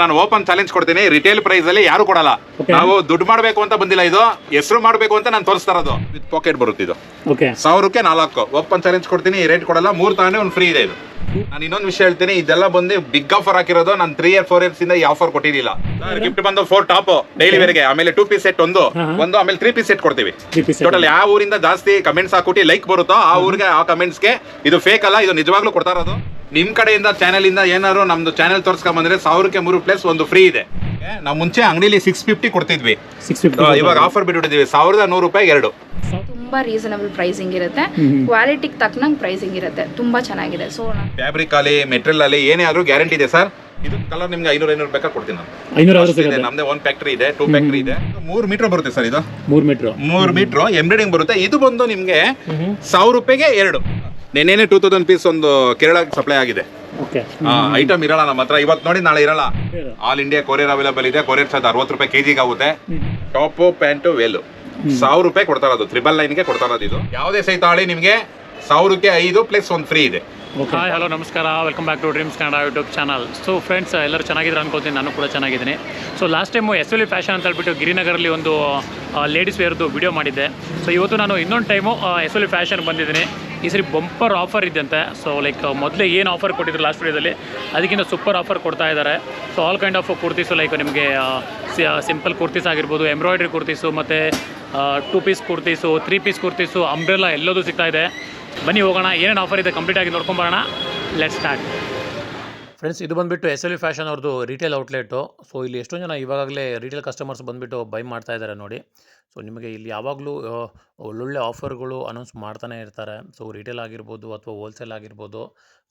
ನಾನು open challenge ಕೊಡ್ತೀನಿ. Retail price ಅಲ್ಲಿ ಯಾರು ಕೊಡಲ್ಲ. ನಾವು ದುಡ್ಡು ಮಾಡಬೇಕು ಅಂತ ಬಂದಿಲ್ಲ ಇದು. ಹೆಸರು ಮಾಡಬೇಕು ಅಂತ ನಾನು ತೋರಿಸ್ತಾ ಇರೋದು. ವಿತ್ ಪಾಕೆಟ್ ಬರುತ್ತೆ ಇದು. ಓಕೆ ಸಾವಿರಕ್ಕೆ ನಾಲ್ಕು. ಓಪನ್ ಚಾಲೆಂಜ್ ಕೊಡ್ತೀನಿ. ಈ ರೇಟ್ ಕೊಡಲ್ಲ. ಮೂರು ತಗೊಂಡೆ ಒಂದು ಫ್ರೀ ಇದೆ ಇದು. ನಾನು ಇನ್ನೊಂದು ವಿಷಯ ಹೇಳ್ತೀನಿ. ಇದೆಲ್ಲ ಬಂದು ಬಿಗ್ ಆಫರ್ ಹಾಕಿರೋದು. ನಾನು ತ್ರೀ ಇಯರ್ ಫೋರ್ ಇಯರ್ಸ್ ಇಂದ ಈ ಆಫರ್ ಕೊಟ್ಟಿರಲಿಲ್ಲ ಗಿಫ್ಟ್ ಬಂದು ಫೋರ್ ಟಾಪ್ ಡೈಲಿ ವೇರ್ಗೆ ಆಮೇಲೆ ಟೂ ಪೀಸ್ ಸೆಟ್ ಒಂದು. ಒಂದು ಆಮೇಲೆ ತ್ರೀ ಪೀಸ್ ಸೆಟ್ ಕೊಡ್ತೀವಿ. ಟೋಟಲ್ ಯಾವ ಊರಿಂದ ಜಾಸ್ತಿ ಕಮೆಂಟ್ಸ್ ಹಾಕೊಟ್ಟು ಲೈಕ್ ಬರುತ್ತೋ ಆ ಊರಿಗೆ ಆ ಕಮೆಂಟ್ಸ್ಗೆ ಇದು ಫೇಕ್ ಅಲ್ಲ. ಇದು ನಿಜವಾಗ್ಲೂ ಕೊಡ್ತಾ ಇರೋದು. ನಿಮ್ ಕಡೆಯಿಂದ ಚಾನೆಲ್ ಇಂದ ಏನಾದ್ರು ನಮ್ದು ಚಾನೆಲ್ ತೋರ್ಸ್ಕೊಂಡ್ ಬಂದ್ರೆ ಸಾವಿರಕ್ಕೆ ಮೂರು ಪ್ಲಸ್ ಒಂದು ಫ್ರೀ ಇದೆ. ನಾವು ಮುಂಚೆ ಅಂಗಡಿಲಿ ಸಿಕ್ಸ್ ಫಿಫ್ಟಿ ಕೊಡ್ತಿದ್ವಿ. ಸಿಕ್ಸ್ ಫಿಫ್ಟಿ ಇವಾಗ ಆಫರ್ ಬಿಟ್ಬಿಟ್ಟಿದ್ವಿ ಸಾವಿರದ ನೂರು ರೂಪಾಯಿ ಎರಡು. ತುಂಬಾ ರೀಸನಬಲ್ ಪ್ರೈಸಿಂಗ್ ಇರುತ್ತೆ. ಕ್ವಾಲಿಟಿಗೆ ತಕ್ಕನಂಗೆ ಪ್ರೈಸಿಂಗ್ ಇರುತ್ತೆ. ತುಂಬಾ ಚೆನ್ನಾಗಿದೆ. ಸೊ ಫ್ಯಾಬ್ರಿಕ್ ಅಲ್ಲಿ ಮೆಟೀರಿಯಲ್ ಅಲ್ಲಿ ಏನೇ ಆದ್ರೂ ಗ್ಯಾರಂಟಿ ಇದೆ ಸರ್ ಇದು ಕಲರ್ ನಿಮ್ಗೆ ಐನೂರ ಐನೂರು ಬೇಕಾದ್ರೆ ಕೊಡ್ತೀನಿ ನಾನು. ಐನೂರು ಆದ್ರೂ ಸಿಗುತ್ತೆ. ನಮ್ದೇ ಒಂದ್ ಫ್ಯಾಕ್ಟ್ರಿ ಇದೆ ಟೂ ಫ್ಯಾಕ್ಟ್ರಿ ಇದೆ. ಮೂರ್ ಮೀಟರ್ ಬರುತ್ತೆ ಸರ್ ಇದು. ಮೂರು ಮೀಟ್ರು ಮೂರ್ ಮೀಟರ್ ಎಂಬ್ರಾಯ್ಡಿಂಗ್ ಬರುತ್ತೆ. ಇದು ಬಂದು ನಿಮ್ಗೆ ಸಾವಿರ ರೂಪಾಯಿಗೆ ಎರಡು. ನೆನ್ನೆನೆ ಟೂ ತೌಸಂಡ್ ಪೀಸ್ ಒಂದು ಕೇರಳ ಸಪ್ಲೈ ಆಗಿದೆ. ಓಕೆ ಐಟಮ್ ಇರಲ್ಲ ನಮ್ಮ ಹತ್ರ. ಇವತ್ತು ನೋಡಿ ನಾಳೆ ಇರಲ್ಲ. ಆಲ್ ಇಂಡಿಯಾ ಕೊರಿಯರ್ ಅವೈಲೇಬಲ್ ಇದೆ. ಕೊರಿಯರ್ ಚಾರ್ಜ್ ಅರವತ್ತು ರೂಪಾಯಿ ಕೆಜಿಗೆ ಆಗುತ್ತೆ ಟಾಪು ಪ್ಯಾಂಟು ವೇಲು ಸಾವಿರ ರೂಪಾಯಿ ಕೊಡ್ತಾ ಇರೋದು. ತ್ರಿಬಲ್ ನೈನ್ಗೆ ಕೊಡ್ತಾ ಇರೋದು ಇದು. ಯಾವುದೇ ಸಹಿತ ತಾಳಿ ನಿಮಗೆ ಸಾವಿರಕ್ಕೆ ಐದು ಪ್ಲಸ್ ಒಂದು ಫ್ರೀ ಇದೆ. ಹಾಯ್ ಹಲೋ ನಮಸ್ಕಾರ. Welcome back to dreams Kannada YouTube channel so friends ಎಲ್ಲರೂ ಚೆನ್ನಾಗಿದ್ರು ಅನ್ಕೋತೀನಿ. ನಾನು ಕೂಡ ಚೆನ್ನಾಗಿದ್ದೀನಿ. So last time S L fashion ಅಂತ ಹೇಳ್ಬಿಟ್ಟು ಗಿರಿನಗರಲ್ಲಿ ಒಂದು ಲೇಡೀಸ್ ವೇರ್ದು ವಿಡಿಯೋ ಮಾಡಿದ್ದೆ. ಸೊ ಇವತ್ತು ನಾನು ಇನ್ನೊಂದು ಟೈಮು ಎಸ್ ಎಲ್ ಫ್ಯಾಷನ್ ಬಂದಿದ್ದೀನಿ. ಈ ಸರಿ ಬಂಪರ್ ಆಫರ್ ಇದ್ದಂತೆ. ಸೊ ಲೈಕ್ ಮೊದಲೇ ಏನು ಆಫರ್ ಕೊಟ್ಟಿದ್ರು ಲಾಸ್ಟ್ ವಿಡಿಯೋದಲ್ಲಿ ಅದಕ್ಕಿಂತ ಸೂಪರ್ ಆಫರ್ ಕೊಡ್ತಾ ಇದ್ದಾರೆ so all kind of kurtis like ನಿಮಗೆ ಸಿಂಪಲ್ ಕುರ್ತೀಸ್ ಆಗಿರ್ಬೋದು ಎಂಬ್ರಾಯ್ಡ್ರಿ ಕುರ್ತೀಸು ಮತ್ತು two piece kurtis three piece kurtis umbrella ಎಲ್ಲದೂ ಸಿಗ್ತಾ ಇದೆ. ಬನ್ನಿ ಹೋಗೋಣ, ಏನೇನು ಆಫರ್ ಇದೆ ಕಂಪ್ಲೀಟ್ ಆಗಿ ನೋಡ್ಕೊಂಬರೋಣ ಲೆಟ್ ಸ್ಟಾರ್ಟ್ ಫ್ರೆಂಡ್ಸ್ ಇದು ಬಂದುಬಿಟ್ಟು ಎಸ್ ಎಲ್ ಫ್ಯಾಷನ್ ಅವ್ರದ್ದು ರಿಟೇಲ್ ಔಟ್ಲೆಟು ಸೊ ಇಲ್ಲಿ ಎಷ್ಟೊಂದು ಜನ ಇವಾಗಲೇ ರಿಟೇಲ್ ಕಸ್ಟಮರ್ಸ್ ಬಂದುಬಿಟ್ಟು ಬೈ ಮಾಡ್ತಾ ಇದ್ದಾರೆ ನೋಡಿ. ಸೊ ನಿಮಗೆ ಇಲ್ಲಿ ಯಾವಾಗಲೂ ಒಳ್ಳೊಳ್ಳೆ ಆಫರ್ಗಳು ಅನೌನ್ಸ್ ಮಾಡ್ತಾನೆ ಇರ್ತಾರೆ. ಸೊ ರಿಟೇಲ್ ಆಗಿರ್ಬೋದು ಅಥವಾ ಹೋಲ್ಸೇಲ್ ಆಗಿರ್ಬೋದು.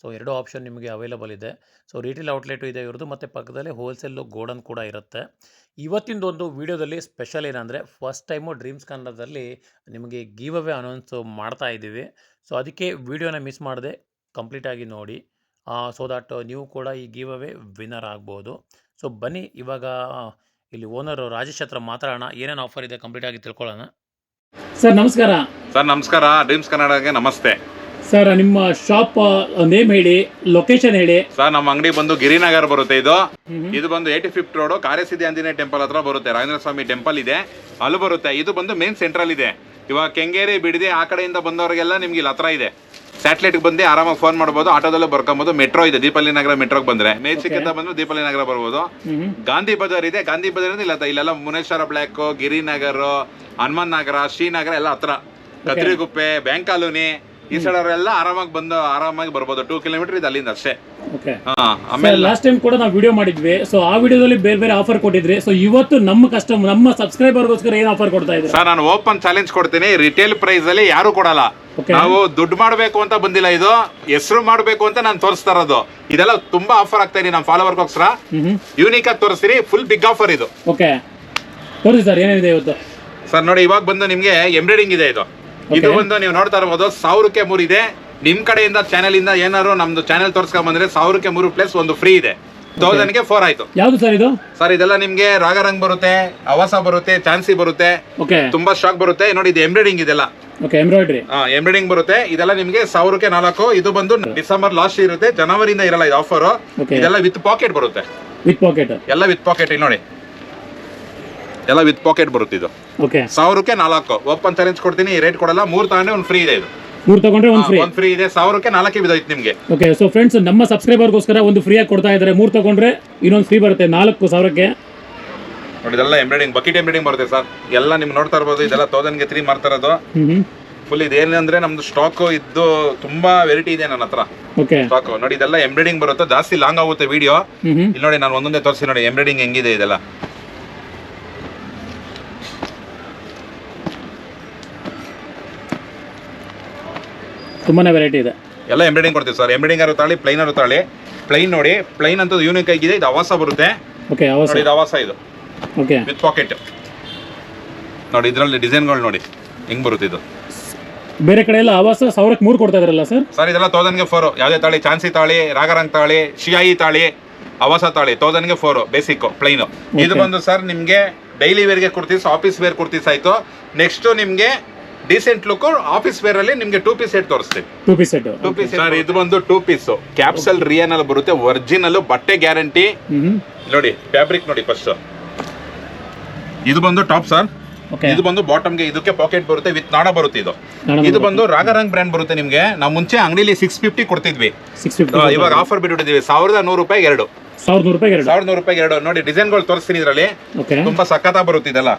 ಸೊ ಎರಡು ಆಪ್ಷನ್ ನಿಮಗೆ ಅವೈಲಬಲ್ ಇದೆ. ಸೊ ರಿಟೇಲ್ ಔಟ್ಲೆಟು ಇದೆ ಇವ್ರದ್ದು ಮತ್ತು ಪಕ್ಕದಲ್ಲಿ ಹೋಲ್ಸೇಲು ಗೋಡನ್ ಕೂಡ ಇರುತ್ತೆ. ಇವತ್ತಿಂದೊಂದು ವಿಡಿಯೋದಲ್ಲಿ ಸ್ಪೆಷಲ್ ಏನಂದರೆ ಫಸ್ಟ್ ಟೈಮು ಡ್ರೀಮ್ಸ್ ಕನ್ನಡದಲ್ಲಿ ನಿಮಗೆ ಗೀವ್ ಅವೇ ಅನೌನ್ಸ್ ಮಾಡ್ತಾ ಇದ್ದೀವಿ. ಸೊ ಅದಕ್ಕೆ ವಿಡಿಯೋನ ಮಿಸ್ ಮಾಡದೆ ಕಂಪ್ಲೀಟಾಗಿ ನೋಡಿ. ಸೊ ದಟ್ ನೀವು ಕೂಡ ಈ ಗಿವ್ ಅವೇ ವಿನ್ನರ್ ಆಗ್ಬೋದು. ಸೊ ಬನ್ನಿ ಇವಾಗ ಇಲ್ಲಿ ಓನರ್ ರಾಜೇಶ್ ಹತ್ರ ಮಾತಾಡೋಣ. ಏನೇನು ಆಫರ್ ಇದೆ ಕಂಪ್ಲೀಟ್ ಆಗಿ ತಿಳ್ಕೊಳ್ಳೋಣ. ಸರ್ ನಮಸ್ಕಾರ. ಸರ್ ನಮಸ್ಕಾರ. ಡ್ರೀಮ್ಸ್ ಕನ್ನಡಕ್ಕೆ ನಮಸ್ತೆ. ಸರ್ ನಿಮ್ಮ ಶಾಪ್ ನೇಮ್ ಹೇಳಿ ಲೊಕೇಶನ್ ಹೇಳಿ. ಸರ್ ನಮ್ಮ ಅಂಗಡಿ ಬಂದು ಗಿರಿನಗರ್ ಬರುತ್ತೆ ಇದು. ಇದು ಬಂದು eighty fifth road Karyasiddhi Anjaneya temple ಹತ್ರ ಬರುತ್ತೆ. ರಾಜೇಂದ್ರ ಸ್ವಾಮಿ ಟೆಂಪಲ್ ಇದೆ. ಅಲ್ಲಿ ಬರುತ್ತೆ. ಇದು ಬಂದು ಮೇನ್ ಸೆಂಟ್ರಲ್ ಇದೆ. ಇವಾಗ ಕೆಂಗೇರಿ ಬಿಡದಿ ಆ ಕಡೆಯಿಂದ ಬಂದವರಿಗೆಲ್ಲ ನಿಮ್ಗೆ ಇಲ್ಲಿ ಹತ್ರ ಇದೆ. ಸ್ಯಾಟಲೈಟ್ ಬಂದು ಆರಾಮಾಗಿ ಫೋನ್ ಮಾಡಬಹುದು ಆಟೋದಲ್ಲೇ ಬರ್ಕೊಬೋದು. ಮೆಟ್ರೋ ಇದೆ. ದೀಪಲ್ಲಿ ನಗರ ಮೆಟ್ರೋಗೆ ಬಂದ್ರೆ. ಮೇಚಿಕಿಂದ ಬಂದ್ರೆ ದೀಪಲ್ಲಿ ನಗರ ಬರ್ಬೋದು. ಗಾಂಧಿ ಬಜಾರ್ ಇದೆ. ಗಾಂಧಿ ಬಜಾರ್ ಇಲ್ಲ ಇಲ್ಲೆಲ್ಲ ಮುನೇಶ್ವರ ಬ್ಲಾಕ್ ಗಿರಿನಗರ್ ಹನುಮಾನ್ ನಗರ ಶ್ರೀನಗರ ಎಲ್ಲ ಹತ್ರ. Katriguppe bank colony. ಈ ಸೈಡ್ ಅವರೆಲ್ಲ ಆರಾಮಾಗಿ ಬಂದು ಆರಾಮಾಗಿ ಬರ್ಬೋದು. ಟೂ ಕಿಲೋಮೀಟರ್ ಇದೆ ಅಲ್ಲಿಂದ ಅಷ್ಟೇ. ಓಕೆ ಹಾ ಸರ್ ಆಮೇಲೆ ಲಾಸ್ಟ್ ಟೈಮ್ ಕೂಡ ನಾವು ವಿಡಿಯೋ ಮಾಡಿದ್ವಿ. ಸೊ ಆ ವಿಡಿಯೋದಲ್ಲಿ ಬೇರೆ ಬೇರೆ ಆಫರ್ ಕೊಟ್ಟಿದ್ರಿ ಸೊ ಇವತ್ತು ನಮ್ಮ ಕಸ್ಟಮರ್ ನಮ್ಮ ಸಬ್ಸ್ಕ್ರೈಬರ್ಗೋಸ್ಕರ ಏನು ಆಫರ್ ಕೊಡ್ತಾ ಇದ್ದೀರಾ? ಸರ್ ನಾನು ಓಪನ್ ಚಾಲೆಂಜ್ ಕೊಡ್ತೀನಿ. ರಿಟೇಲ್ ಪ್ರೈಸ್ ಅಲ್ಲಿ ಯಾರು ಕೊಡಲ್ಲ. ನಾವು ದುಡ್ಡು ಮಾಡಬೇಕು ಅಂತ ಬಂದಿಲ್ಲ ಇದು. ಹೆಸರು ಮಾಡಬೇಕು ಅಂತ ನಾನು ತೋರಿಸ್ತಾ ಇರೋದು. ಇದೆಲ್ಲ ತುಂಬಾ ಆಫರ್ ಆಗ್ತಾ ಇದೀನಿ ನಮ್ಮ ಫಾಲೋವರ್ಗೋಸ್ಕರ ಗೋಸ್ಕರ ಯೂನಿಕ್ ಆಗಿ ತೋರಿಸ್ತೀರಿ ಫುಲ್ ಬಿಗ್ ಆಫರ್ ಇದು. ಓಕೆ ತೋರಿಸಿ ಸರ್ ಏನೇನಿದೆ ಇವತ್ತು? ಸರ್ ನೋಡಿ ಇವಾಗ ಬಂದು ನಿಮ್ಗೆ ಎಂಬ್ರಾಯ್ಡಿಂಗ್ ಇದೆ ಇದು. ಇದು. ಒಂದು ಬಂದು ನೀವು ನೋಡ್ತಾ ಇರಬಹುದು ಸಾವಿರಕ್ಕೆ ಮೂರು ಇದೆ. ನಿಮ್ ಕಡೆಯಿಂದ ಚಾನೆಲ್ ಇಂದ ಏನಾದ್ರು ನಮ್ದು ಚಾನೆಲ್ ತೋರ್ಸ್ಕೊಂಡ್ ಬಂದ್ರೆ ಸಾವಿರಕ್ಕೆ ಮೂರು ಪ್ಲಸ್ ಒಂದು ಫ್ರೀ ಇದೆ. ತೌಸಂಡ್ಗೆ ಫೋರ್ ಆಯ್ತು. ಯಾವುದು ಸರ್ ಇದು? ಸರ್ ಇದೆಲ್ಲ ನಿಮ್ಗೆ ರಾಗರಂಗ್ ಬರುತ್ತೆ ಅವಾಸ ಬರುತ್ತೆ ಚಾನ್ಸಿ ಬರುತ್ತೆ. ತುಂಬಾ ಸ್ಟಾಕ್ ಬರುತ್ತೆ. ನೋಡಿ ಇದು ಎಂಬ್ರಾಯ್ಡಿಂಗ್ ಇದೆಲ್ಲ. ಎಂಬ್ರಾಯ್ಡ್ರಿ ಎಂಬ್ರಾಯ್ಡಿಂಗ್ ಬರುತ್ತೆ. ಇದೆಲ್ಲ ನಿಮ್ಗೆ ಸಾವಿರಕ್ಕೆ ನಾಲ್ಕು. ಇದು ಬಂದು ಡಿಸೆಂಬರ್ ಲಾಸ್ಟ್ ಇರುತ್ತೆ. ಜನವರಿಯಿಂದ ಇರಲ್ಲ ಇದು ಆಫರ್ ಇದೆಲ್ಲ ವಿತ್ ಪಾಕೆಟ್ ಬರುತ್ತೆ. ವಿತ್ ಪಾಕೆಟ್ ಎಲ್ಲ ವಿತ್ ಪಾಕೆಟ್ ನೋಡಿ. ಎಲ್ಲ ವಿತ್ ಪಾಕೆಟ್ ಬರುತ್ತೆ ಇದು. ಓಕೆ. ಸಾವಿರಕ್ಕೆ ನಾಲ್ಕು. ಓಪನ್ ಚಾಲೆಂಜ್ ಕೊಡ್ತೀನಿ ರೇಟ್ ಕೊಡಲ್ಲ ಮೂರ್ ತಗೊಂಡ್ರೆ ಒಂದು ಫ್ರೀ ಇದೆ ಇದು. ಮೂರು ತಗೊಂಡ್ರೆ ಒಂದು ಫ್ರೀ ಒಂದು ಫ್ರೀ ಇದೆ ಸಾವಿರಕ್ಕೆ ನಾಲ್ಕೇ ಬಿದ್ದೈತೆ ನಿಮಗೆ. ಓಕೆ ಸೊ ಫ್ರೆಂಡ್ಸ್ ನಮ್ಮ ಸಬ್ಸ್ಕ್ರೈಬರ್ಗೋಸ್ಕರ ಒಂದು ಫ್ರೀಯಾಗಿ ಕೊಡ್ತಾ ಇದ್ದಾರೆ. ಮೂರು ತಗೊಂಡ್ರೆ ಇನ್ನೊಂದು ಫ್ರೀ ಬರುತ್ತೆ ನಾಲ್ಕು ಸಾವಿರಕ್ಕೆ. ನೋಡಿ ಇದೆಲ್ಲ ಎಂಬ್ರಾಯ್ಡಿಂಗ್ ಬಕೆಟ್ ಎಂಬ್ರಾಯ್ಡಿಂಗ್ ಬರುತ್ತೆ ಸರ್. ಎಲ್ಲ ನಿಮ್ಗೆ ನೋಡ್ತಾ ಇರ್ಬೋದು ಇದೆಲ್ಲ ತೌಸಂಡ್ಗೆ ತ್ರೀ ಮಾಡ್ತಾ ಇರೋದು. ಫುಲ್ ಇದೇನಂದ್ರೆ ನಮ್ದು ಸ್ಟಾಕ್ ಇದ್ದು ತುಂಬಾ ವೆರೈಟಿ ಇದೆ ನನ್ನ ಹತ್ರ. ಓಕೆ. ಸ್ಟಾಕ್ ನೋಡಿ ಇದೆಲ್ಲ ಎಂಬ್ರಾಯ್ಡಿಂಗ್ ಬರುತ್ತೆ ಜಾಸ್ತಿ ಲಾಂಗ್ ಆಗುತ್ತೆ ವಿಡಿಯೋ ಇಲ್ಲಿ ನೋಡಿ ನಾನು ಒಂದೊಂದೇ ತೋರಿಸಿ ನೋಡಿ ಎಂಬ್ರಾಯ್ಡಿಂಗ್ ಹೆಂಗಿದೆ ಇದೆಲ್ಲ. ತುಂಬಾನೇ ವೆರೈಟಿ ಇದೆ. ಎಲ್ಲ ಎಂಬ್ರಾಯ್ಡಿಂಗ್ ಕೊಡ್ತೀವಿ ಸರ್ ಎಂಬ್ರಾಯ್ಡಿಂಗ್ ಆರು ತಾಳಿ ಪ್ಲೈನ್ ಆರು ತಾಳಿ. ಪ್ಲೈನ್ ನೋಡಿ ಪ್ಲೈನ್ ಅಂತ ಯೂನಿಕ್ ಆಗಿದೆ ಇದು. ಅವಾಸ ಬರುತ್ತೆ. ಓಕೆ ಅವಾಸ ನೋಡಿ ಇದು ಅವಾಸ ಇದು. ಓಕೆ ವಿತ್ ಪಾಕೆಟ್ ನೋಡಿ ಇದರಲ್ಲಿ ಡಿಸೈನ್ಗಳು ನೋಡಿ. ಹೆಂಗ್ ಬರುತ್ತೆ ಇದು? ಬೇರೆ ಕಡೆ ಎಲ್ಲ ಆವಾಸ ಸಾವಿರಕ್ಕೆ ಮೂರು ಕೊಡ್ತಾ ಇದಾರಲ್ಲ ಸರ್ ಸರ್ ಇದೆಲ್ಲ ತೌಸಂಡ್ಗೆ ಫೋರ್ ಯಾವುದೇ ತಾಳಿ ಚಾನ್ಸಿ ತಾಳಿ ರಾಗರಂಗ್ ತಾಳಿ ಶಿಯಾಯಿ ತಾಳಿ ಅವಾಸ ತಾಳಿ ತೌಸಂಡ್ಗೆ ಫೋರು ಬೇಸಿಕ್ ಪ್ಲೈನು ಇದು ಬಂದು ಸರ್ ನಿಮಗೆ ಡೈಲಿ ವೇರ್ಗೆ ಕುರ್ತೀಸ್ ಆಫೀಸ್ ವೇರ್ ಕುರ್ತೀಸ್ ಆಯಿತು. ನೆಕ್ಸ್ಟು ನಿಮಗೆ ಡೀಸೆಂಟ್ ಲುಕ್ ಆಫೀಸ್ ವೇರ್ ಅಲ್ಲಿ ನಿಮ್ಗೆ ಟೂ ಪೀಸ್ ಸೆಟ್ ತೋರಿಸ್ತೀನಿ. Two piece set two piece sir ಇದು ಬಂದು ಟೂ ಪೀಸ್ ಕ್ಯಾಪ್ಸಲ್ ರಿಯನ್ ಅಲ್ಲಿ ಬರುತ್ತೆ ಒರಿಜಿನಲ್ ಬಟ್ಟೆ ಗ್ಯಾರಂಟಿ ನೋಡಿ ಫ್ಯಾಬ್ರಿಕ್ ನೋಡಿ ಫಸ್ಟ್ ಇದು ಬಂದು ಟಾಪ್ ಸರ್ ಇದು ಬಂದು ಬಾಟಮ್ಗೆ ಇದಕ್ಕೆ ಪಾಕೆಟ್ ಬರುತ್ತೆ ವಿತ್ ನಾಡ ಬರುತ್ತೆ ಇದು. ಇದು ಬಂದು ರಾಗರಂಗ್ ಬ್ರ್ಯಾಂಡ್ ಬರುತ್ತೆ ನಿಮ್ಗೆ. ನಾವು ಮುಂಚೆ ಅಂಗಡಿಲಿ ಸಿಕ್ಸ್ ಫಿಫ್ಟಿ ಕೊಡ್ತಿದ್ವಿ. ಇವಾಗ ಆಫರ್ ಬಿಟ್ಟಿದ್ದೀವಿ ಸಾವಿರದ ನೂರು ರೂಪಾಯಿ ಎರಡು. ಸಾವಿರದ ನೂರು ರೂಪಾಯಿ ಎರಡು. ಸಾವಿರದ ನೂರು ರೂಪಾಯಿ ಎರಡು. ನೋಡಿ ಡಿಸೈನ್ಗಳು ತೋರಿಸ್ತೀನಿ ಇದರಲ್ಲಿ. ತುಂಬಾ ಸಖತ ಬರುತ್ತೆ ಇದೆಲ್ಲ.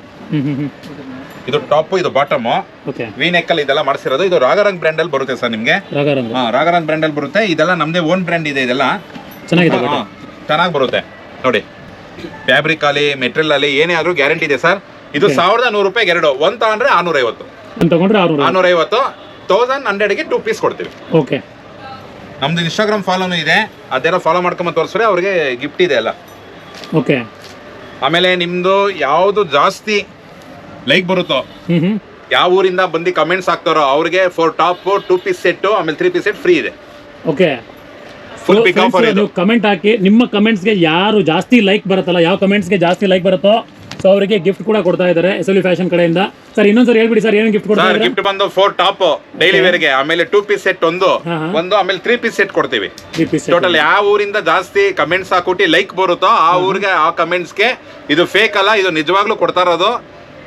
ಇದು ಟಾಪ್ ಇದು ಬಾಟಮ್ ಓಕೆ ವಿ ನೆಕ್ ಅಲ್ಲಿ ಇದೆಲ್ಲ ಮಾಡಿಸಿರೋದು. ಇದು ರಾಗರಂಗ್ ಬ್ರ್ಯಾಂಡ್ ಅಲ್ಲಿ ಬರುತ್ತೆ ಸರ್ ನಿಮ್ಗೆ. ರಾಗಾರಂಗ ಹಾ ರಾಗರಂಗ್ ಬ್ರ್ಯಾಂಡ್ ಅಲ್ಲಿ ಬರುತ್ತೆ. ಇದೆಲ್ಲ ನಮ್ದೇ ಓನ್ ಬ್ರ್ಯಾಂಡ್ ಇದೆ ಇದೆಲ್ಲ. ಚೆನ್ನಾಗಿದೆ ಚೆನ್ನಾಗಿ ಬರುತ್ತೆ. ನೋಡಿ. ಫ್ಯಾಬ್ರಿಕ್ ಅಲ್ಲಿ ಮೆಟೀರಿಯಲ್ ಅಲ್ಲಿ ಏನೇ ಆದ್ರೂ ಗ್ಯಾರಂಟಿ ಇದೆ ಸರ್. ಇದು ಸಾವಿರದ ನೂರು ರೂಪಾಯಿಗೆ ಎರಡು. ಒಂದ್ ತಗೊಂಡ್ರೆ ಆರ್ನೂರ ಐವತ್ತು ಒಂದು ತಗೊಂಡ್ರೆ ಆರುನೂರು ಆನೂರ ಐವತ್ತು ತೌಸಂಡ್ ಹಂಡ್ರೆಡ್ಗೆ ಟೂ ಪೀಸ್ ಕೊಡ್ತೀವಿ. ಓಕೆ ನಮ್ದು ಇನ್ಸ್ಟಾಗ್ರಾಮ್ ಫಾಲೋನು ಇದೆ. ಅದೆಲ್ಲ ಫಾಲೋ ಮಾಡ್ಕೊಂಬ ತೋರಿಸ್ರೆ ಅವ್ರಿಗೆ ಗಿಫ್ಟ್ ಇದೆ ಅಲ್ಲ ಓಕೆ ಆಮೇಲೆ ನಿಮ್ದು ಯಾವುದು ಜಾಸ್ತಿ ಲೈಕ್ ಬರುತ್ತೋ? ಯಾವ ಊರಿಂದ ಬಂದು ಕಮೆಂಟ್ಸ್ ಹಾಕ್ತಾರೋ ಅವ್ರಿಗೆ four top two piece set ಆಮೇಲೆ ತ್ರೀ ಪೀಸ್ ಸೆಟ್ ಫ್ರೀ ಇದೆ. ಓಕೆ ಫುಲ್ ಪಿಕಪ್ ಆಫರ್ ಇದು ನೀವು ಕಮೆಂಟ್ ಹಾಕಿ ನಿಮ್ಮ ಕಮೆಂಟ್ಸ್ಗೆ ಯಾರು ಜಾಸ್ತಿ ಲೈಕ್ ಬರುತ್ತಲ್ಲ ಯಾವ ಕಮೆಂಟ್ಸ್ಗೆ ಜಾಸ್ತಿ ಲೈಕ್ ಬರುತ್ತೋ ಸೊ ಅವರಿಗೆ ಗಿಫ್ಟ್ ಕೂಡ ಕೊಡ್ತಾ ಇದ್ದಾರೆ ಎಸ್ ಎಲ್ ಫ್ಯಾಷನ್ ಕಡೆಯಿಂದ ಸರ್ ಇನ್ನೊಂದ್ಸರಿ ಹೇಳ್ಬಿಡಿ ಸರ್ ಏನು ಗಿಫ್ಟ್ ಕೊಡ್ತಾರೆ ಸರ್ ಗಿಫ್ಟ್ ಬಂದು ಫೋರ್ ಟಾಪ್ ಡೈಲಿ ವೇರ್ಗೆ ಆಮೇಲೆ ಟೂ ಪೀಸ್ ಸೆಟ್ ಒಂದು. ಒಂದು ಆಮೇಲೆ ತ್ರೀ ಪೀಸ್ ಸೆಟ್ ಕೊಡ್ತೀವಿ. ಟೋಟಲ್ ಯಾವ ಊರಿಂದ ಜಾಸ್ತಿ ಕಮೆಂಟ್ಸ್ ಹಾಕೊಟ್ಟು ಲೈಕ್ ಬರುತ್ತೋ ಆ ಊರಿಗೆ ಆ ಕಮೆಂಟ್ಸ್ಗೆ ಇದು ಫೇಕ್ ಅಲ್ಲ ಇದು ನಿಜವಾಗ್ಲೂ ಕೊಡ್ತಾ ಇರೋದು.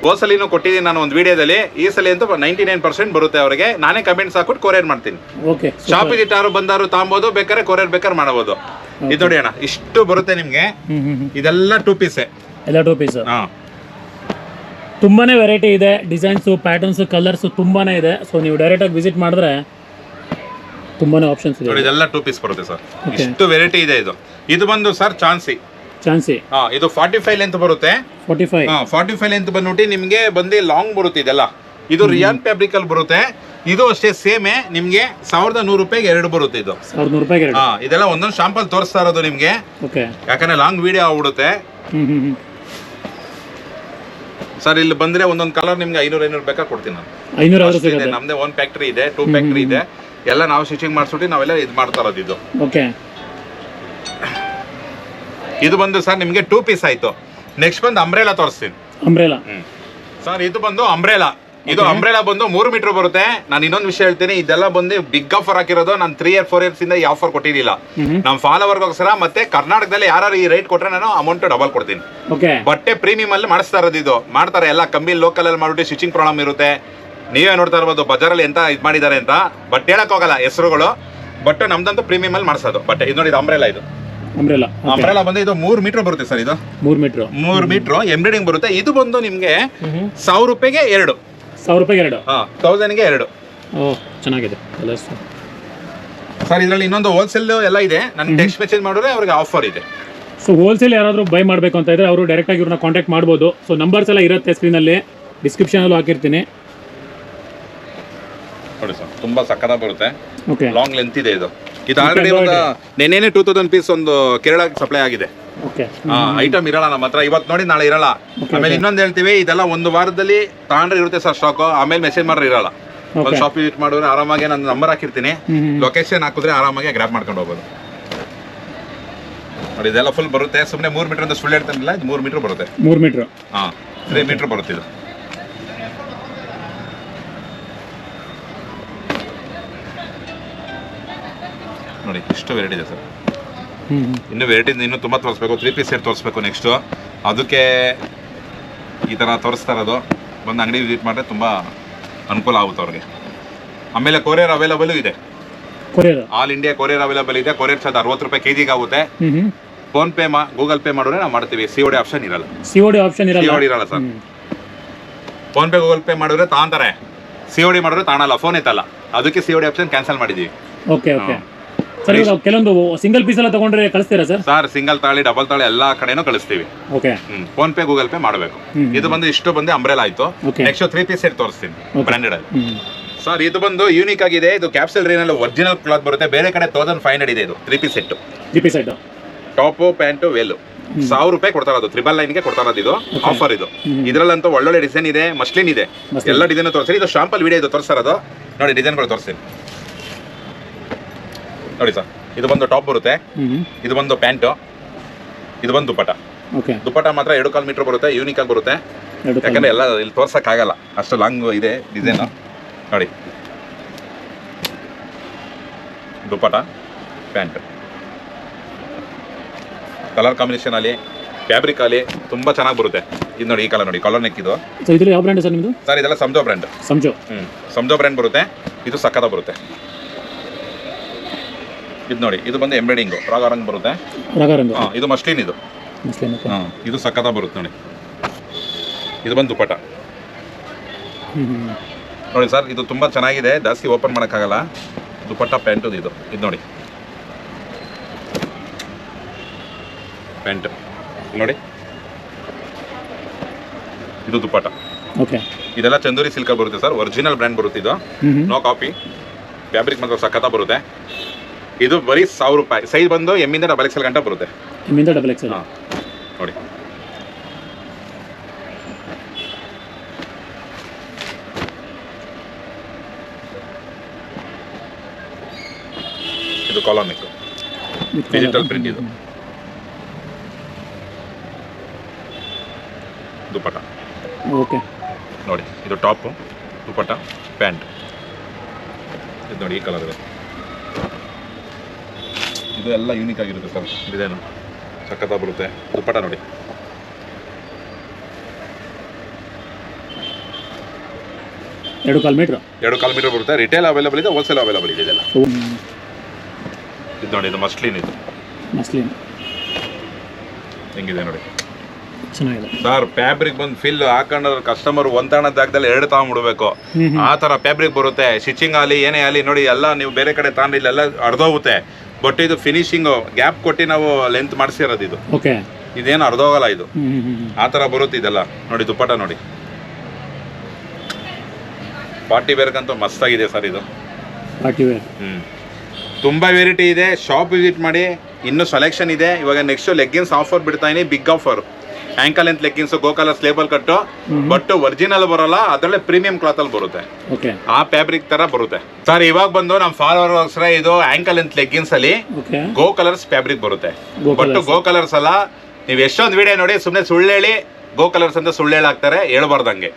ಹೋಸಲಿನೂ ಕೊಟ್ಟಿದ್ದೀನಿ ನಾನು ಒಂದು ವಿಡಿಯೋದಲ್ಲಿ. ಈ ಸಲ ಅಂತೂ ನೈಂಟಿ ನೈನ್ ಪರ್ಸೆಂಟ್ ಬರುತ್ತೆ ಅವರಿಗೆ. ನಾನೇ ಕಮೆಂಟ್ಸ್ ಹಾಕ್ಬಿಟ್ಟು ಕೊರಿಯರ್ ಮಾಡ್ತೀನಿ. ಓಕೆ ಶಾಪ್ ಇಟ್ಟಾರು ಬಂದಾರು ತಾಂಬೋದು ಬೇಕಾದ್ರೆ ಕೊರಿಯರ್ ಬೇಕಾದ್ರೆ ಮಾಡಬಹುದು ಇದು ನೋಡಿ ಅಣ್ಣ ಇಷ್ಟು ಬರುತ್ತೆ ನಿಮಗೆ. ಇದೆಲ್ಲ ಟೂ ಪೀಸ್ ಎಲ್ಲ ಟೂ ಪೀಸ್ ಹಾಂ. ತುಂಬಾನೇ ವೆರೈಟಿ ಇದೆ ಡಿಸೈನ್ಸು ಪ್ಯಾಟರ್ನ್ಸ್ ಕಲರ್ಸ್ ತುಂಬಾನೇ ಇದೆ. ಸೊ ನೀವು ಡೈರೆಕ್ಟಾಗಿ ವಿಸಿಟ್ ಮಾಡಿದ್ರೆ ತುಂಬಾನೇ ಆಪ್ಷನ್ಸ್ ನೋಡಿ ಇದೆ ಇದೆಲ್ಲ ಟೂ ಪೀಸ್ ಬರುತ್ತೆ ಸರ್. ಇಷ್ಟು ವೆರೈಟಿ ಇದೆ ಇದು. ಇದು ಬಂದು ಸರ್ ಚಾನ್ಸಿ. ಚಾನ್ಸಿ. ಹಾ ಇದು ಫಾರ್ಟಿ ಫೈವ್ ಲೆಂತ್ ಬರುತ್ತೆ. ಫೋರ್ಟಿ ಫೈವ್ ಹಾ ಫಾರ್ಟಿ ಫೈವ್ ಲೆಂತ್ ಬಂದ್ಬಿಟ್ಟು ನಿಮ್ಗೆ ಬಂದು ಲಾಂಗ್ ಬರುತ್ತೆ ಇದೆಲ್ಲ. ಇದು ರಿಯಾನ್ ಫ್ಯಾಬ್ರಿಕ್ ಅಲ್ಲಿ ಬರುತ್ತೆ. ಇದು ಅಷ್ಟೇ ಸೇಮೆ ನಿಮ್ಗೆ ಸಾವಿರದ ನೂರು ರೂಪಾಯಿಗೆ ಎರಡು ಬರುತ್ತೆ ಇದು. ಸಾವಿರದ ನೂರು ರೂಪಾಯಿಗೆ ಎರಡು. ಹಾ ಇದೆಲ್ಲ ಒಂದೊಂದು ಶಾಂಪಲ್ ತೋರಿಸ್ತಾ ಇರೋದು ನಿಮ್ಗೆ. ಓಕೆ. ಯಾಕಂದ್ರೆ ಲಾಂಗ್ ವಿಡಿಯೋ ಆಗ್ಬಿಡುತ್ತೆ. ಹ್ಮ್ ಹ್ಮ್ ಹ್ಮ್. ಸರ್ ಇಲ್ಲಿ ಬಂದ್ರೆ ಒಂದೊಂದು ಕಲರ್ ನಿಮ್ಗೆ ಐನೂರು ಐನೂರು ಬೇಕಾ ಕೊಡ್ತೀನಿ ನಾನು. ಐನೂರು ಆದ್ರೂ ಅಷ್ಟಿದೆ. ಸಿಗುತ್ತೆ. ನಮ್ದೇ ಒನ್ ಫ್ಯಾಕ್ಟ್ರಿ ಇದೆ ಟೂ ಫ್ಯಾಕ್ಟ್ರಿ ಇದೆ. ಎಲ್ಲ ನಾವು ಸ್ಟಿಚಿಂಗ್ ಮಾಡಿಸ್ಬಿಟ್ಟು ನಾವೆಲ್ಲ ಇದು ಮಾಡ್ತಾ ಇರೋದು ಇದು. ಓಕೆ. ಇದು ಬಂದು ಸರ್ ನಿಮ್ಗೆ ಟೂ ಪೀಸ್ ಆಯ್ತು. ನೆಕ್ಸ್ಟ್ ಬಂದು ಅಂಬ್ರೆಲಾ ತೋರಿಸ್ತೀನಿ. ಅಂಬ್ರೆಲಾ ಸರ್ ಇದು ಬಂದು ಅಂಬ್ರೆಲಾ ಇದು ಅಂಬ್ರೆಲಾ ಬಂದು ಮೂರು ಮೀಟರ್ ಬರುತ್ತೆ. ನಾನು ಇನ್ನೊಂದು ವಿಷಯ ಹೇಳ್ತೀನಿ ಇದೆಲ್ಲ ಬಂದು ಬಿಗ್ ಆಫರ್ ಹಾಕಿರೋದು ನಾನು ತ್ರೀ ಇಯರ್ ಫೋರ್ ಇಯರ್ಸ್ ಇಂದ ಈ ಆಫರ್ ಕೊಟ್ಟಿರಲಿಲ್ಲ ನಮ್ಮ ಫಾಲೋವರ್ಗೋಸ್ಕರ ಮತ್ತೆ ಕರ್ನಾಟಕದಲ್ಲಿ ಯಾರು ಈ ರೇಟ್ ಕೊಟ್ರೆ ನಾನು ಅಮೌಂಟ್ ಡಬಲ್ ಕೊಡ್ತೀನಿ. ಬಟ್ಟೆ ಪ್ರೀಮಿಯಂ ಅಲ್ಲಿ ಮಾಡಿಸ್ತಾ ಇರೋದು ಇದು. ಮಾಡ್ತಾರೆ ಎಲ್ಲ ಕಮ್ಮಿ ಲೋಕಲ್ ಅಲ್ಲಿ ಮಾಡ್ಬಿಟ್ಟು ಸ್ಟಿಚಿಂಗ್ ಪ್ರಾಬ್ಲಮ್ ಇರುತ್ತೆ. ನೀವೇ ನೋಡ್ತಾ ಇರ್ಬೋದು ಬಜಾರಲ್ಲಿ ಎಂತ ಇದು ಮಾಡಿದ್ದಾರೆ ಅಂತ. ಬಟ್ ಹೇಳಕ್ ಹೋಗಲ್ಲ ಹೆಸರುಗಳು. ಬಟ್ ನಮ್ದಂತೂ ಪ್ರೀಮಿಯಂ ಅಲ್ಲಿ ಮಾಡಿಸೋದು ಬಟ್ಟೆ. ಇದು ನೋಡಿ ಅಂಬ್ರೆಲಾ ಇದು. ಅಂಬ್ರೆಲಾ ಅಂಬ್ರೆಲಾ ಬಂದು ಇದು ಮೂರು ಮೀಟರ್ ಬರುತ್ತೆ ಸರ್ ಇದು. ಮೂರು ಮೀಟ್ರು ಮೂರು ಮೀಟರ್ ಎಂಬ್ರಾಯ್ಡಿಂಗ್ ಬರುತ್ತೆ. ಇದು ಬಂದು ನಿಮ್ಗೆ ಸಾವಿರ ರೂಪಾಯಿಗೆ ಎರಡು. ಸಾವಿರ ರೂಪಾಯಿಗೆ ಎರಡು? ಹಾ ತೌಸಂಡ್ಗೆ ಎರಡು. ಓ ಚೆನ್ನಾಗಿದೆ. ಕಲರ್ಸ್ ಸರ್ ಇದರಲ್ಲಿ ಇನ್ನೊಂದು ಹೋಲ್ಸೇಲ್ ಎಲ್ಲ ಇದೆ. ನನ್ಗೆ ಟೆಕ್ಸ್ಟ್ ಮೆಸೇಜ್ ಮಾಡಿದ್ರೆ ಅವ್ರಿಗೆ ಆಫರ್ ಇದೆ. ಸೊ ಹೋಲ್ಸೇಲ್ ಯಾರಾದರೂ ಬೈ ಮಾಡಬೇಕು ಅಂತ ಇದ್ರೆ ಅವರು ಡೈರೆಕ್ಟಾಗಿ ಇವ್ರನ್ನ ಕಾಂಟ್ಯಾಕ್ಟ್ ಮಾಡ್ಬೋದು. ಸೊ ನಂಬರ್ಸ್ ಎಲ್ಲ ಇರುತ್ತೆ ಸ್ಕ್ರೀನಲ್ಲಿ ಡಿಸ್ಕ್ರಿಪ್ಷನಲ್ಲೂ ಹಾಕಿರ್ತೀನಿ. ನೋಡಿ ಸರ್ ತುಂಬಾ ಸಕ್ಕತ್ತಾಗಿ ಬರುತ್ತೆ. ಓಕೆ ಲಾಂಗ್ ಲೆಂತ್ ಇದೆ ಇದು. ಇದು ಆಲ್ರೆಡಿ ಒಂದು ನೆನ್ನೆನೆ ಟೂ ತೌಸಂಡ್ ಪೀಸ್ ಒಂದು ಕೇರಳ ಸಪ್ಲೈ ಆಗಿದೆ. ಓಕೆ ಐಟಮ್ ಇರಲ್ಲ ನಮ್ಮ ಹತ್ರ. ಇವತ್ತು ನೋಡಿ ನಾಳೆ ಇರಲ್ಲ. ಆಮೇಲೆ ಇನ್ನೊಂದು ಹೇಳ್ತೀವಿ ಇದೆಲ್ಲ ಒಂದು ವಾರದಲ್ಲಿ ತಾಂಡ್ರೆ ಇರುತ್ತೆ ಸರ್ ಸ್ಟಾಕ್ ಆಮೇಲೆ ಮೆಸೇಜ್ ಮಾಡ್ರೆ ಇರಲ್ಲ. ಒಂದು. ಶಾಪ್ ವಿಸಿಟ್ ಮಾಡಿದ್ರೆ ಆರಾಮಾಗಿ ನನ್ನ ನಂಬರ್ ಹಾಕಿರ್ತೀನಿ. ಲೊಕೇಶನ್ ಹಾಕಿದ್ರೆ ಆರಾಮಾಗಿ ಗ್ರಾಪ್ ಮಾಡ್ಕೊಂಡು ಹೋಗೋದು ನೋಡಿ ಇದೆಲ್ಲ ಫುಲ್ ಬರುತ್ತೆ. ಸುಮ್ಮನೆ ಮೂರು ಮೀಟರ್ ಅಂತ ಸುಳ್ಳು ಹೇಳ್ತಾನಿಲ್ಲ ಇದು ಮೂರು ಮೀಟರ್ ಬರುತ್ತೆ. ಮೂರು ಮೀಟರ್ ಹಾಂ ತ್ರೀ ಮೀಟರ್ ಬರುತ್ತೆ ಇದು. ನೋಡಿ ಇಷ್ಟು ವೆರೈಟಿ ಇದೆ ಸರ್. ಇನ್ನು ವೆರೈಟಿ ಇನ್ನೂ ತುಂಬ ತೋರಿಸ್ಬೇಕು. ತ್ರೀ ಪೀಸ್ ಸೆಟ್ ತೋರಿಸ್ಬೇಕು ನೆಕ್ಸ್ಟು ಅದಕ್ಕೆ ಈ ಥರ ತೋರಿಸ್ತಾ ಇರೋದು. ಬಂದು ಅಂಗಡಿ ವಿಸಿಟ್ ಮಾಡಿದ್ರೆ ತುಂಬ ಅನುಕೂಲ ಆಗುತ್ತೆ ಅವ್ರಿಗೆ. ಆಮೇಲೆ ಕೊರಿಯರ್ ಅವೈಲಬಲ್ ಇದೆ. Courier all India courier available ಇದೆ. ಕೊರಿಯರ್ ಚಾರ್ಜ್ ಅರವತ್ತು ರೂಪಾಯಿ ಕೆ ಜಿಗೆ ಆಗುತ್ತೆ. ಫೋನ್ ಪೇ ಮಾ ಗೂಗಲ್ ಪೇ ಮಾಡಿದ್ರೆ ನಾವು ಮಾಡ್ತೀವಿ. ಸಿ ಒಡಿ ಡಿ ಆಪ್ಷನ್ ಇರಲ್ಲ. ಸಿ ಒಡಿ ಡಿ ಆಪ್ಷನ್ ಇರಲ್ಲ. ಇರಲ್ಲ sir. PhonePe Google Pay ಮಾಡಿದ್ರೆ ತಾಂತಾರೆ. ಸಿ ಡಿ ಮಾಡಿದ್ರೆ ತಾಣಲ್ಲ ಫೋನ್ ಐತಲ್ಲ ಅದಕ್ಕೆ ಸಿ ಡಿ ಆಪ್ಷನ್ ಕ್ಯಾನ್ಸಲ್ ಮಾಡಿದ್ದೀವಿ ಓಕೆ ಓಕೆ ಸರ್ ಇವಾಗ ಕೆಲವೊಂದು ಸಿಂಗಲ್ ಪೀಸ್ ಎಲ್ಲ ತಗೊಂಡ್ರೆ ಕಳಿಸ್ತೀರಾ ಸರ್? ಸರ್ ಸಿಂಗಲ್ ತಾಳಿ ಡಬಲ್ ತಾಳಿ ಎಲ್ಲಾ ಕಡೆನೂ ಕಳಿಸ್ತೀವಿ. Okay PhonePe Google Pay ಮಾಡಬೇಕು. ಇದು ಬಂದು ಇಷ್ಟು ಬಂದು ಅಂಬ್ರೆಲ್ ಆಯ್ತು. ನೆಕ್ಸ್ಟ್ ತ್ರೀ ಪೀಸ್ ಸೆಟ್ ತೋರಿಸ್ತೀನಿ. ಬ್ರಾಂಡೆಡ್ ಅಲ್ಲಿ. ಸರ್ ಇದು ಬಂದು ಯೂನಿಕ್ ಆಗಿದೆ. ಇದು ಕ್ಯಾಪ್ಸಲ್ ರೇನಲ್ಲಿ ಒರಿಜಿನಲ್ ಕ್ಲಾತ್ ಬರುತ್ತೆ. ಬೇರೆ ಕಡೆ ತೌಸಂಡ್ ಫೈವ್ ಹಂಡ್ರೆಡ್ ಇದೆ ಇದು three piece set three piece set top pant veil ಸಾವಿರ ರೂಪಾಯಿ ಕೊಡ್ತಾ ಇರೋದು ತ್ರಿಬಲ್ ಲೈನ್ಗೆ ಕೊಡ್ತಾ ಇರೋದು ಇದು ಆಫರ್ ಇದು. ಇದರಲ್ಲಂತೂ ಒಳ್ಳೊಳ್ಳೆ ಡಿಸೈನ್ ಇದೆ ಮಸ್ಲಿನ್ ಇದೆ. ಎಲ್ಲ ಡಿಸೈನ್ ತೋರಿಸಿ ಇದು ಶಾಂಪಲ್ ವಿಡಿಯೋ ಇದು ತೋರಿಸ್ತಾ ಇರೋದು. ನೋಡಿ ಡಿಸೈನ್ಗಳು ತೋರಿಸ್ತೀನಿ. ನೋಡಿ ಸರ್ ಇದು ಬಂದು ಟಾಪ್ ಬರುತ್ತೆ. ಇದು ಬಂದು ಪ್ಯಾಂಟು. ಇದು ಬಂದು ದುಪ್ಪಟ ಓಕೆ. ದುಪ್ಪಟ ಮಾತ್ರ ಎರಡು ಕಾಲ್ ಮೀಟರ್ ಬರುತ್ತೆ ಯೂನಿಕ್ ಆಗಿ ಬರುತ್ತೆ. ಯಾಕಂದ್ರೆ ಎಲ್ಲ ಇಲ್ಲಿ ತೋರ್ಸಕ್ ಆಗಲ್ಲ. ಅಷ್ಟು ಲಾಂಗ್ ಇದೆ ಡಿಸೈನ್ ನೋಡಿ. ದುಪ್ಪಟ ಪ್ಯಾಂಟ್. ಕಲರ್ ಕಾಂಬಿನೇಷನ್ ಅಲ್ಲಿ ಫ್ಯಾಬ್ರಿಕ್ ಅಲ್ಲಿ ತುಂಬಾ ಚೆನ್ನಾಗಿ ಬರುತ್ತೆ. ಇದು ನೋಡಿ ಈ ಕಲರ್ ನೋಡಿ ಕಲರ್ ನೆಕ್ ಇದು. ಯಾವ ಬ್ರ್ಯಾಂಡ್ ಸರ್ ನಿಮ್ಮದು ಸರ್ ಇದೆಲ್ಲ ಸಂಜೋ ಬ್ರ್ಯಾಂಡ್ ಸಮಜೋ ಹ್ಮ್. ಸಂಜೋ ಬ್ರ್ಯಾಂಡ್ ಬರುತ್ತೆ. ಇದು ಸಕ್ಕತ್ತ ಬರುತ್ತೆ. ಇದು ನೋಡಿ ಇದು ಬಂದು ಎಂಬ್ರಾಯ್ಡಿಂಗು ರಾಗಾರಂಗ್ ಬರುತ್ತೆ. ರಾಗಾರಂಗ್. ಹಾಂ ಇದು ಮಸ್ಲಿನ್ ಇದು. ಮಸ್ಲಿನ್ ಓಕೆ ಹಾಂ ಇದು ಸಕ್ಕತ್ತ ಬರುತ್ತೆ ನೋಡಿ. ಇದು ಬಂದು ದುಪ್ಪಟ ನೋಡಿ ಸರ್ ಇದು ತುಂಬ ಚೆನ್ನಾಗಿದೆ. ಜಾಸ್ತಿ ಓಪನ್ ಮಾಡೋಕ್ಕಾಗಲ್ಲ. ದುಪಟ್ಟ ಪ್ಯಾಂಟು ಇದು. ಇದು ನೋಡಿ. ಪ್ಯಾಂಟ್. ನೋಡಿ. ಇದು ದುಪ್ಪಟ್ಟ. ಓಕೆ ಇದೆಲ್ಲ ಚಂದೂರಿ ಸಿಲ್ಕ ಬರುತ್ತೆ ಸರ್. ಒರಿಜಿನಲ್ ಬ್ರ್ಯಾಂಡ್ ಬರುತ್ತೆ ಇದು. ನೋ ಕಾಪಿ ಫ್ಯಾಬ್ರಿಕ್ ಮಾತ್ರ ಸಖತ್ತ ಬರುತ್ತೆ. ಇದು ಬರೀ ಸಾವಿರ ರೂಪಾಯಿ. ಸೈಜ್ ಬಂದು ಎಮ್ಮಿಂದ ಡಬಲ್ ಎಕ್ಸೆಲ್ ಗಂಟೆ ಬರುತ್ತೆ. ಎಮ್ಮಿಂದ ಡಬಲ್ ಎಕ್ಸ್ ಹಾಂ. ನೋಡಿ. ಇದು ಕಾಲಾನಿಕ್ ಡಿಜಿಟಲ್ ಪ್ರಿಂಟ್ ಇದು. ದುಪಟ ಓಕೆ ನೋಡಿ ಇದು ಟಾಪು ದುಪಟ ಪ್ಯಾಂಟ್. ಇದು ನೋಡಿ ಈ ಕಲರ್ ಇದೆ. ಇದು ಎಲ್ಲ ಯೂನಿಕ್ ಆಗಿರುತ್ತೆ ಸರ್. ಡಿಸೈನು ಸಖತ್ತಾಗಿ ಬರುತ್ತೆ. ದುಪ್ಪಟ ನೋಡಿ. ಎರಡು ಕಾಲ್ ಮೀಟ್ರ್? ಎರಡು ಕಾಲು ಮೀಟರ್ ಬರುತ್ತೆ. ರಿಟೇಲ್ ಅವೈಲೇಬಲ್ ಇದೆ ಹೋಲ್ಸೇಲ್ ಅವೈಲೇಬಲ್ ಇದೆ ಇದೆಲ್ಲ. ಇದು ನೋಡಿ ಇದು ಮಸ್ಲಿನ್ ಇದು. ಮಸ್ಲಿನ್. ಹೆಂಗಿದೆ ನೋಡಿ. ಚೆನ್ನಾಗಿದೆ. ಸರ್ ಫ್ಯಾಬ್ರಿಕ್ ಬಂದು ಫಿಲ್ ಹಾಕೊಂಡ್ರೆ ಕಸ್ಟಮರ್ ಒಂದಾಣ ಜಾಗದಲ್ಲಿ ಎರಡು ತಗೊಂಡ್ಬಿಡ್ಬೇಕು. ಆ ತರ ಫ್ಯಾಬ್ರಿಕ್ ಬರುತ್ತೆ. ಸ್ಟಿಚಿಂಗ್ ಆಗಲಿ ಏನೇ ಆಗಲಿ ನೋಡಿ ಎಲ್ಲ ನೀವು ಬೇರೆ ಕಡೆ ತಗೊಂಡಿಲ್ಲ ಇಲ್ಲೆಲ್ಲ ಅರ್ಧೋಗುತ್ತೆ. ಬಟ್ ಇದು ಫಿನಿಶಿಂಗ್ ಗ್ಯಾಪ್ ಕೊಟ್ಟು ನಾವು ಲೆಂತ್ ಮಾಡಿಸಿರೋದು ಇದು. ಓಕೆ ಇದೇನು ಅರ್ಧೋಗಲ್ಲ ಇದು. ಹ್ಞೂ ಹ್ಞೂ ಹ್ಞೂ ಆ ಥರ ಬರುತ್ತೆ ಇದೆಲ್ಲ. ನೋಡಿ ದುಪ್ಪಟ ನೋಡಿ. ಪಾರ್ಟಿ ವೇರ್ಗಂತೂ ಮಸ್ತಾಗಿದೆ ಸರ್ ಇದು. Party wear. ಹ್ಞೂ ತುಂಬ ವೆರೈಟಿ ಇದೆ. ಶಾಪ್ ವಿಸಿಟ್ ಮಾಡಿ ಇನ್ನು ಸೆಲೆಕ್ಷನ್ ಇದೆ. ಇವಾಗ ನೆಕ್ಸ್ಟ್ ಲೆಗ್ಗಿನ್ಸ್ ಆಫರ್ ಬಿಡ್ತಾ ಇದೀನಿ. Big offer ankle length leggings Go Colors ಸ್ಲೇಬಲ್ ಕಟ್ಟು ಬಟ್ ಒರಿಜಿನಲ್ ಬರೋಲ್ಲ ಅದರಲ್ಲೇ ಪ್ರೀಮಿಯಂ ಕ್ಲಾತ್ ಅಲ್ಲಿ ಬರುತ್ತೆ. ಆ ಫ್ಯಾಬ್ರಿಕ್ ತರ ಬರುತ್ತೆ. ಸರ್ ಇವಾಗ ಬಂದು ನಮ್ಮ ಫಾಲೋವರ್ಸ್ ಇದು ಆಂಕಲ್ ಲೆಂತ್ ಲೆಗ್ಗಿನ್ಸ್ ಅಲ್ಲಿ ಗೋ ಕಲರ್ಸ್ ಫ್ಯಾಬ್ರಿಕ್ ಬರುತ್ತೆ. ಬಟ್ ಗೋ ಕಲರ್ಸ್ ಅಲ್ಲ ನೀವು ಎಷ್ಟೊಂದು ವಿಡಿಯೋ ನೋಡಿ ಸುಮ್ಮನೆ ಸುಳ್ಳು ಹೇಳಿ ಗೋ ಕಲರ್ಸ್ ಅಂತ ಸುಳ್ಳು ಹೇಳಾಕ್ತಾರೆ ಹೇಳ್ಬಾರ್ದಂಗೆ.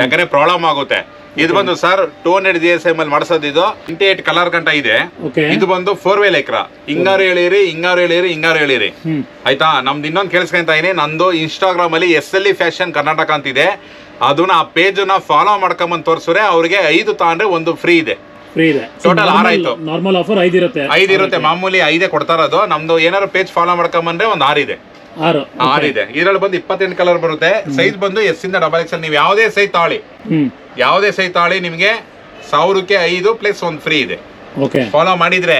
ಯಾಕಂದ್ರೆ ಪ್ರಾಬ್ಲಮ್ ಆಗುತ್ತೆ. ಇದು ಬಂದು sir two hundred G S M ಅಲ್ಲಿ ಮಾಡಿಸೋದು ಇದು. ಟ್ವೆಂಟಿ ಏಟ್ ಕಲರ್ ಗಂಟ ಇದೆ. ಇದು ಬಂದು ಫೋರ್ ವೇ ಎಕ್ರ. ಹಿಂಗಾರು ಹೇಳಿರಿ ಹಿಂಗಾರು ಹೇಳಿರಿ ಹಿಂಗಾರು ಹೇಳಿರಿ. ಆಯ್ತಾ? ನಮ್ದು ಇನ್ನೊಂದು ಕೇಳಿಸ್ಕೊಂತ ಇದೀನಿ. ನಂದು ಇನ್ಸ್ಟಾಗ್ರಾಮ್ ಅಲ್ಲಿ S L E fashion Karnataka ಅಂತಿದೆ ಅದನ್ನ ಆ ಪೇಜ್ನ ಫಾಲೋ ಮಾಡ್ಕೊಂಬಂದ್ ತೋರಿಸಿದ್ರೆ ಅವ್ರಿಗೆ ಐದು ತಾಂಡ್ರೆ ಒಂದು ಫ್ರೀ ಇದೆ. ಟೋಟಲ್ ಆರು ಆಯ್ತು. ನಾರ್ಮಲ್ ಆಫರ್ ಐದು ಇರುತ್ತೆ. ಐದು ಇರುತ್ತೆ. ಮಾಮೂಲಿ ಐದೇ ಕೊಡ್ತಾರದು ನಮ್ದು ಏನಾದ್ರು ಪೇಜ್ ಫಾಲೋ ಮಾಡ್ಕೊಂಬಂದ್ರೆ ಒಂದು ಆರ್ ಇದೆ. ಆರು. ಆರು ಇದೆ ಇದ್ರಲ್ಲಿ ಬಂದು ಇಪ್ಪತ್ತೆಂಟು ಕಲರ್ ಬರುತ್ತೆ. ಸೈಜ್ ಬಂದು ಎಸ್ ಇಂದ ಡಬಲ್ ಎಕ್ಸ್ ನೀವು ಯಾವುದೇ ಸೈಜ್ ತಾಳಿ. ಯಾವುದೇ ಸೈಜ್ ತಾಳಿ ನಿಮಗೆ ಸಾವಿರಕ್ಕೆ ಐದು ಪ್ಲಸ್ ಒಂದು ಫ್ರೀ ಇದೆ. ಓಕೆ ಫಾಲೋ ಮಾಡಿದ್ರೆ.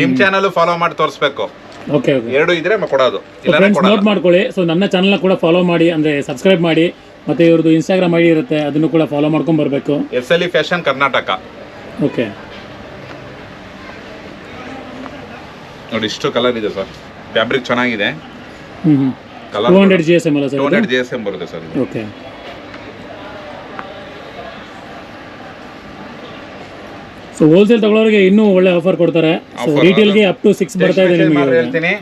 ನಿಮ್ ಚಾನಲ್ ಫಾಲೋ ಮಾಡಿ ತೋರಿಸ್ಬೇಕು. ಎರಡು ಇದ್ರೆ ಕೊಡೋದು. ನೋಟ್ ಮಾಡ್ಕೊಳ್ಳಿ. ಸೊ ನನ್ನ ಚಾನಲ್ ಕೂಡ ಫಾಲೋ ಮಾಡಿ ಅಂದ್ರೆ ಸಬ್ಸ್ಕ್ರೈಬ್ ಮಾಡಿ ಮತ್ತೆ ಇವ್ರದ್ದು ಇನ್ಸ್ಟಾಗ್ರಾಮ್ ಐಡಿ ಇರುತ್ತೆ ಅದನ್ನು ಕೂಡ ಫಾಲೋ ಮಾಡ್ಕೊಂಡು ಬರಬೇಕು. S L E fashion Karnataka okay ನೋಡಿ ಇಷ್ಟು ಕಲರ್ ಇದೆ ಸರ್ ಫ್ಯಾಬ್ರಿಕ್ ಚೆನ್ನಾಗಿದೆ. Two hundred G S M ಅಲ್ಲ two sir hundred G S M ಬರುತ್ತೆ ಸರ್ ಇದು. ಓಕೆ ಸೊ ಹೋಲ್ಸೇಲ್ ತಗೊಳ್ಳೋರಿಗೆ ಇನ್ನೂ ಒಳ್ಳೆ ಆಫರ್ ಕೊಡ್ತಾರೆ. ಸೊ Offer, ರಿಟೇಲ್ಗೆ ಅಪ್ ಟು ಸಿಕ್ಸ್ ಬರ್ತಾ ಇದೆ ನಿಮಗೆ ಹೇಳ್ತೀನಿ.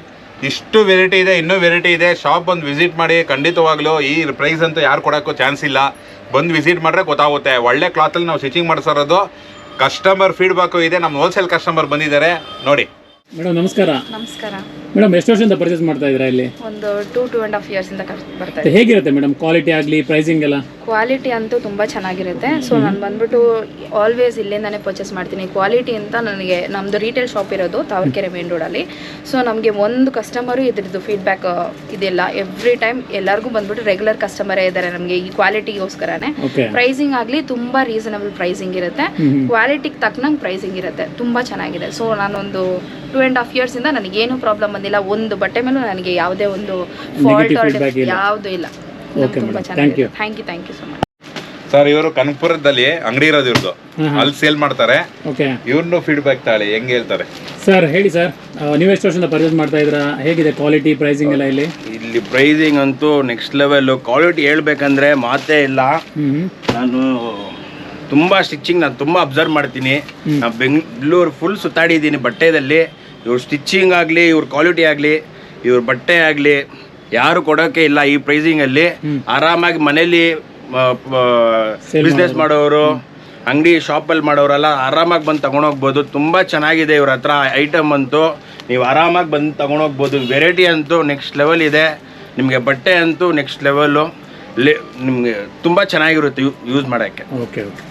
ಇಷ್ಟು ವೆರೈಟಿ ಇದೆ ಇನ್ನೂ ವೆರೈಟಿ ಇದೆ. ಶಾಪ್ ಬಂದು ವಿಸಿಟ್ ಮಾಡಿ ಖಂಡಿತವಾಗ್ಲೂ ಈ ಪ್ರೈಸ್ ಅಂತೂ ಯಾರು ಕೊಡೋಕ್ಕೂ ಚಾನ್ಸ್ ಇಲ್ಲ. ಬಂದು ವಿಸಿಟ್ ಮಾಡಿದ್ರೆ ಗೊತ್ತಾಗುತ್ತೆ. ಒಳ್ಳೆ ಕ್ಲಾತಲ್ಲಿ ನಾವು ಸ್ಟಿಚಿಂಗ್ ಮಾಡಿಸೋದು ಕಸ್ಟಮರ್ ಫೀಡ್ಬ್ಯಾಕು ಇದೆ. ನಮ್ಮ ಹೋಲ್ಸೇಲ್ ಕಸ್ಟಮರ್ ಬಂದಿದ್ದಾರೆ. ನೋಡಿ. ಮೇಡಮ್ ನಮಸ್ಕಾರ. ನಮಸ್ಕಾರ. ಮೇಡಮ್ ಎಷ್ಟು ವರ್ಷದಿಂದ ಪರ್ಚೇಸ್ ಮಾಡ್ತಾ ಇದ್ದೀರಾ ಇಲ್ಲಿ? ಒಂದು ಟೂ ಟೂ ಆ್ಯಂಡ್ ಹಾಫ್ ಇಂದ ಬರ್ತಾ ಹೇಗಿರುತ್ತೆ ಮೇಡಮ್ ಕ್ವಾಲಿಟಿ ಆಗಲಿ ಪ್ರೈಸಿಂಗ್ ಎಲ್ಲ? ಕ್ವಾಲಿಟಿ ಅಂತೂ ತುಂಬಾ ಚೆನ್ನಾಗಿರುತ್ತೆ. ಸೊ ನಾನು ಬಂದ್ಬಿಟ್ಟು ಆಲ್ವೇಸ್ ಇಲ್ಲಿಂದಾನೇ ಪರ್ಚೇಸ್ ಮಾಡ್ತೀನಿ. ಕ್ವಾಲಿಟಿ ಅಂತ ನನಗೆ ನಮ್ದು ರೀಟೇಲ್ ಶಾಪ್ ಇರೋದು ತಾವರೆಕೆರೆ ಮೇನ್ ರೋಡಲ್ಲಿ ಸೊ ನಮಗೆ ಒಂದು ಕಸ್ಟಮರು ಇದ್ರದ್ದು ಫೀಡ್ಬ್ಯಾಕ್ ಇದೆಲ್ಲ. ಎವ್ರಿ ಟೈಮ್ ಎಲ್ಲರಿಗೂ ಬಂದ್ಬಿಟ್ಟು ರೆಗ್ಯುಲರ್ ಕಸ್ಟಮರೇ ಇದ್ದಾರೆ ನಮಗೆ ಈ ಕ್ವಾಲಿಟಿಗೋಸ್ಕರನೇ ಓಕೆ ಪ್ರೈಸಿಂಗ್ ಆಗಲಿ ತುಂಬ ರೀಸನಬಲ್ ಪ್ರೈಸಿಂಗ್ ಇರುತ್ತೆ. ಕ್ವಾಲಿಟಿಗೆ ತಕ್ಕನಂಗೆ ಪ್ರೈಸಿಂಗ್ ಇರುತ್ತೆ. ತುಂಬಾ ಚೆನ್ನಾಗಿದೆ. ಸೊ ನಾನೊಂದು ಟೂ ಆ್ಯಂಡ್ ಹಾಫ್ ಇಯರ್ಸಿಂದ ನನಗೇನು ಪ್ರಾಬ್ಲಮ್ ಬಂದಿಲ್ಲ. ಒಂದು ಬಟ್ಟೆ ಮೇಲೂ ನನಗೆ ಯಾವುದೇ ಒಂದು ಫಾಲ್ಟ್. ಯಾವುದೂ ಇಲ್ಲ. ತುಂಬ ಚೆನ್ನಾಗಿದೆ. Thank you thank you so much sir ಇವರು ಕನಕಪುರದಲ್ಲಿ ಅಂಗಡಿ ಇರೋದು ಇವ್ರದ್ದು. ಅಲ್ಲಿ ಸೇಲ್ ಮಾಡ್ತಾರೆ. ಓಕೆ ಇವ್ರನ್ನು ಫೀಡ್ಬ್ಯಾಕ್ ತಾಳಿ ಹೆಂಗೆ ಹೇಳ್ತಾರೆ? ಸರ್ ಹೇಳಿ ಸರ್ ನೀವು ಎಷ್ಟು ವರ್ಷದಿಂದ ಪರ್ಚೇಸ್ ಮಾಡ್ತಾ ಇದ್ರ ಹೇಗಿದೆ ಕ್ವಾಲಿಟಿ ಪ್ರೈಸಿಂಗ್ ಎಲ್ಲ ಇಲ್ಲಿ? ಇಲ್ಲಿ ಪ್ರೈಸಿಂಗ್ ಅಂತೂ ನೆಕ್ಸ್ಟ್ ಲೆವೆಲ್ ಕ್ವಾಲಿಟಿ ಹೇಳ್ಬೇಕಂದ್ರೆ ಮಾತೇ ಇಲ್ಲ. ನಾನು ತುಂಬ ಸ್ಟಿಚಿಂಗ್ ನಾನು ತುಂಬ ಅಬ್ಸರ್ವ್ ಮಾಡ್ತೀನಿ. ನಾ ಬೆಂಗಳೂರು ಫುಲ್ ಸುತ್ತಾಡಿದ್ದೀನಿ ಬಟ್ಟೆದಲ್ಲಿ. ಇವ್ರ ಸ್ಟಿಚಿಂಗ್ ಆಗಲಿ ಇವ್ರ ಕ್ವಾಲಿಟಿ ಆಗಲಿ ಇವ್ರ ಬಟ್ಟೆ ಆಗಲಿ ಯಾರು ಕೊಡೋಕೆ ಇಲ್ಲ ಈ ಪ್ರೈಸಿಂಗಲ್ಲಿ ಆರಾಮಾಗಿ ಮನೇಲಿ ಬಿಸ್ನೆಸ್ ಮಾಡೋರು. ಅಂಗಡಿ ಶಾಪಲ್ಲಿ ಮಾಡೋರೆಲ್ಲ ಆರಾಮಾಗಿ ಬಂದು ತೊಗೊಂಡೋಗ್ಬೋದು. ತುಂಬ ಚೆನ್ನಾಗಿದೆ ಇವ್ರ ಹತ್ರ ಐಟಮ್ ಅಂತೂ. ನೀವು ಆರಾಮಾಗಿ ಬಂದು ತೊಗೊಂಡೋಗ್ಬೋದು. ವೆರೈಟಿ ಅಂತೂ ನೆಕ್ಸ್ಟ್ ಲೆವೆಲ್ ಇದೆ. ನಿಮಗೆ ಬಟ್ಟೆ ಅಂತೂ ನೆಕ್ಸ್ಟ್ ಲೆವೆಲ್ಲು ನಿಮಗೆ ತುಂಬ ಚೆನ್ನಾಗಿರುತ್ತೆ ಯೂಸ್ ಮಾಡೋಕ್ಕೆ. Okay okay